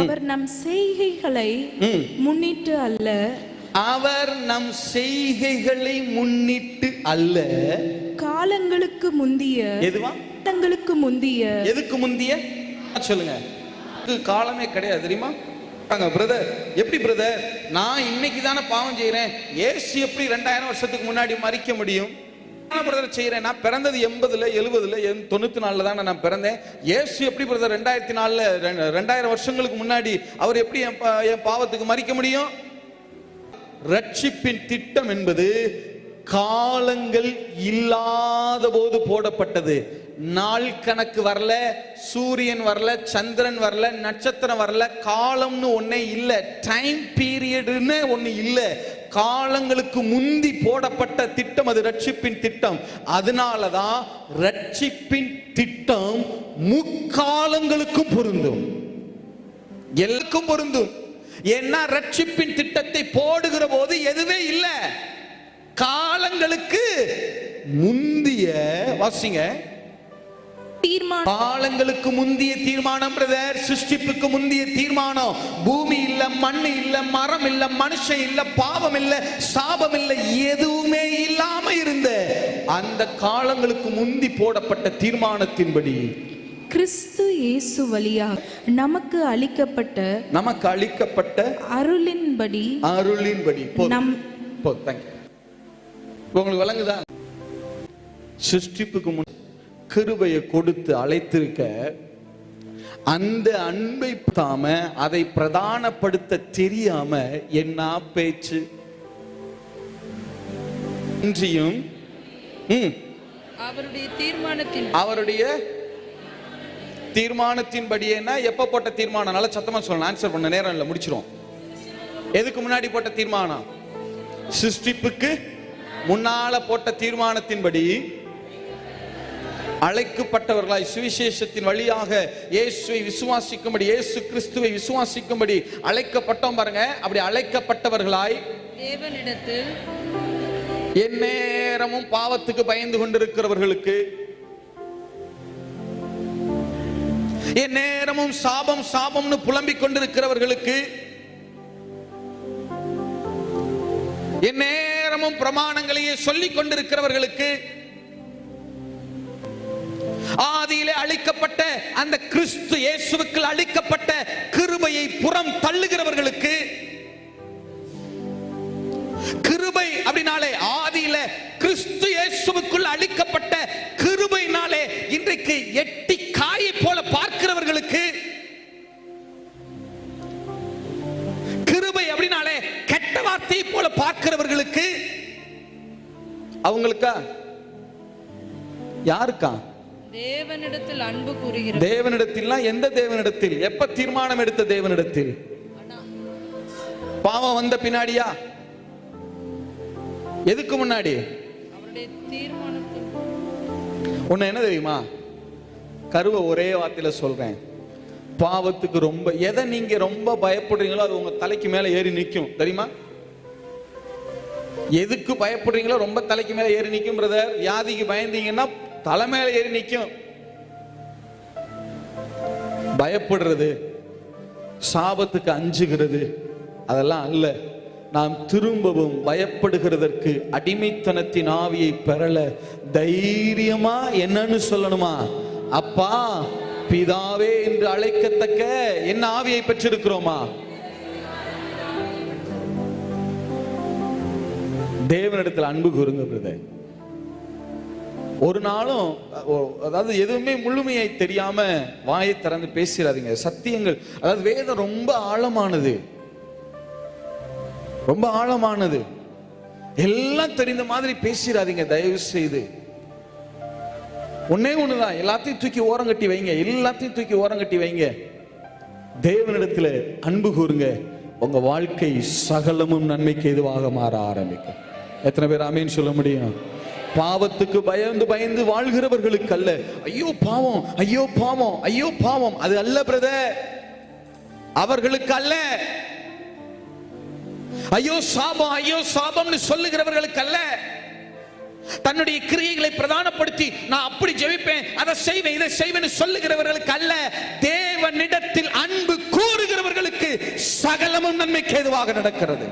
அவர் நம் செய்கைகளை. முன்னிட்டு அல்ல. அவர் நம் செய்கைகளை முன்னிட்டு அல்ல. காலங்களுக்கு முந்திய எதுவா? காலங்களுக்கு முந்திய. எதுக்கு முந்திய? சொல்லுங்க. காலமே கிடையாது தெரியுமா? பிரதர் எப்படி பிரதர் நான் இன்னைக்கு தானே பாவம் செய்யறேன் ஏசு எப்படி ரெண்டாயிரம் வருஷத்துக்கு முன்னாடி மறிக்க முடியும்? பிரதர் செய்யறேன் நான் பிறந்தது எண்பதுல எழுபதுல தொண்ணூத்தி நாலுல தானே நான் பிறந்தேன். ஏசு எப்படி பிரதர் ரெண்டாயிரத்தி நாலுல ரெண்டாயிரம் வருஷங்களுக்கு முன்னாடி அவர் எப்படி என் பா- என் பாவத்துக்கு மறிக்க முடியும்? ரட்சிப்பின் திட்டம் என்பது காலங்கள் இல்லாத போது போடப்பட்டது. நாள் கணக்கு வரல சூரியன் வரல சந்திரன் வரல நட்சத்திரம் வரல காலம்னு ஒன்னே இல்லை. டைம் பீரியடுன்னு ஒன்று இல்லை. காலங்களுக்கு முந்தி போடப்பட்ட திட்டம் அது ரட்சிப்பின் திட்டம். அதனாலதான் ரட்சிப்பின் திட்டம் முக்காலங்களுக்கும் பொருந்தும். எல்லாருக்கும் பொருந்தும். ஏன்னா ரட்சிப்பின் திட்டத்தை போடுகிற போது எதுவே இல்லை. காலங்களுக்கு முந்திய வாசிங்க. தீர்மானம் காலங்களுக்கு முந்திய தீர்மானம் பிரதர் சிருஷ்டிப்புக்கு முந்திய தீர்மானம் பூமி இல்ல மண் இல்ல மரம் இல்ல மனுஷன் இல்ல பாவம் இல்ல சாபம் இல்ல எதுவுமே இல்லாம இருந்த அந்த காலங்களுக்கு முந்தி போடப்பட்ட தீர்மானத்தின்படி கிறிஸ்து இயேசு வழியாக நமக்கு அளிக்கப்பட்ட நமக்கு அளிக்கப்பட்ட அருளின்படி அருளின்படி. நம். உங்களுக்கு விளங்குதா சிருஷ்டிப்புக்கு முன் கிருபையை கொடுத்து அழைத்திருக்க அந்த அன்பை தாம அதை பிரதானப்படுத்த தெரியாம என்ன பேச்சு? இன்றியும் அவருடைய தீர்மானத்தின் அவருடைய தீர்மானத்தின்படியேனா எப்ப போட்ட தீர்மானம்? நல்ல சத்தமா சொல்லணும் ஆன்சர் பண்ண நேரம் இல்லை முடிச்சிரும். எதுக்கு முன்னாடி போட்ட தீர்மானம்? சிருஷ்டிப்புக்கு முன்னால போட்ட தீர்மானத்தின்படி அழைக்கப்பட்டவர்களாய் சுவிசேஷத்தின் வழியாக இயேசுவை விசுவாசிக்கும்படி இயேசு கிறிஸ்துவை விசுவாசிக்கும்படி அழைக்கப்பட்டோம் பாருங்க. அப்படி அழைக்கப்பட்டவர்களாய் தேவனிடத்தில் எந்நேரமும் பாவத்துக்கு பயந்து கொண்டிருக்கிறவர்களுக்கு எந்நேரமும் சாபம் சாபம்னு புலம்பிக் கொண்டிருக்கிறவர்களுக்கு எந்நேரமும் பிரமாணங்களையே சொல்லிக் கொண்டிருக்கிறவர்களுக்கு ஆதியிலே அழிக்கப்பட்ட அந்த கிறிஸ்து இயேசுவுக்கு அழிக்கப்பட்ட கிருபையை புறம் தள்ளுகிறவர்களுக்கு கிருபை அப்படினாலே ஆதியில கிறிஸ்து இயேசுவுக்குள் அழிக்கப்பட்ட கிருபைனாலே இன்றைக்கு எட்டி காயை போல பார்க்கிறவர்களுக்கு கிருபை அப்படினாலே கெட்ட வார்த்தையை போல பார்க்கிறவர்களுக்கு. அவங்களுக்கா? யாருக்கா? தேவனிடத்தில் அன்பு கூறுகிற தேவனிடத்தில்னா எந்த தேவனிடத்தில்? எப்ப தீர்மானம் எடுத்த தேவனிடத்தில்? பாவம் வந்த பின்னாடியா? எதுக்கு முன்னாடி? ஒண்ணு என்ன தெரியுமா? கருவை ஒரே வார்த்தையில சொல்றேன். பாவத்துக்கு ரொம்ப எதை நீங்க ரொம்ப பயப்படுறீங்களோ அது உங்க தலைக்கு மேல ஏறி நிற்கும் தெரியுமா? எதுக்கு பயப்படுறீங்களோ ரொம்ப தலைக்கு மேல ஏறி நிற்கும் பிரதர் வியாதிக்கு பயந்தீங்கன்னா தலை ஏறி நிற்கும் பயப்படுறது சாபத்துக்கு அஞ்சுகிறது அதெல்லாம் அல்ல. நாம் திரும்பவும் பயப்படுகிறதற்கு அடிமைத்தனத்தின் ஆவியை பெறல. தைரியமா என்னன்னு சொல்லணுமா? அப்பா பிதாவே என்று அழைக்கத்தக்க என்ன ஆவியை பெற்றிருக்கிறோமா? தேவனிடத்தில் அன்பு கூறுங்க பிரதர். ஒரு நாளும் அதாவது எதுவுமே முழுமையை தெரியாம வாயை திறந்து பேசிடாதீங்க சத்தியங்கள் அதாவது வேதம் ரொம்ப ஆழமானது. ரொம்ப ஆழமானது. எல்லாம் தெரிந்த மாதிரி பேசிடாதீங்க தயவு செய்து. ஒன்னே ஒண்ணுதான். எல்லாத்தையும் தூக்கி ஓரங்கட்டி வைங்க. எல்லாத்தையும் தூக்கி ஓரங்கட்டி வைங்க. தேவனிடத்துல அன்பு கூறுங்க. உங்க வாழ்க்கை சகலமும் நன்மைக்கு எதுவாக மாற ஆரம்பிக்கும். எத்தனை பேர் அமீன் சொல்ல முடியும்? பாவத்துக்கு பயந்து பயந்து வாழ்கிறவர்களுக்கு அல்ல ஐயோ பாவம் ஐயோ பாவம் ஐயோ பாவம். அது அல்ல பிரதர். அவர்களுக்கு அல்ல ஐயோ சாபம் ஐயோ சாபம்னு சொல்லுகிறவர்களுக்கு அல்ல தன்னுடைய கிரியைகளை பிரதானப்படுத்தி நான் அப்படி ஜெபிப்பேன் அதை செய்வேன் இதை செய்வேன் சொல்லுகிறவர்களுக்கு அல்ல தேவனிடத்தில் அன்பு கூறுகிறவர்களுக்கு சகலமும் நன்மைக்கு ஏதுவாக நடக்கிறது.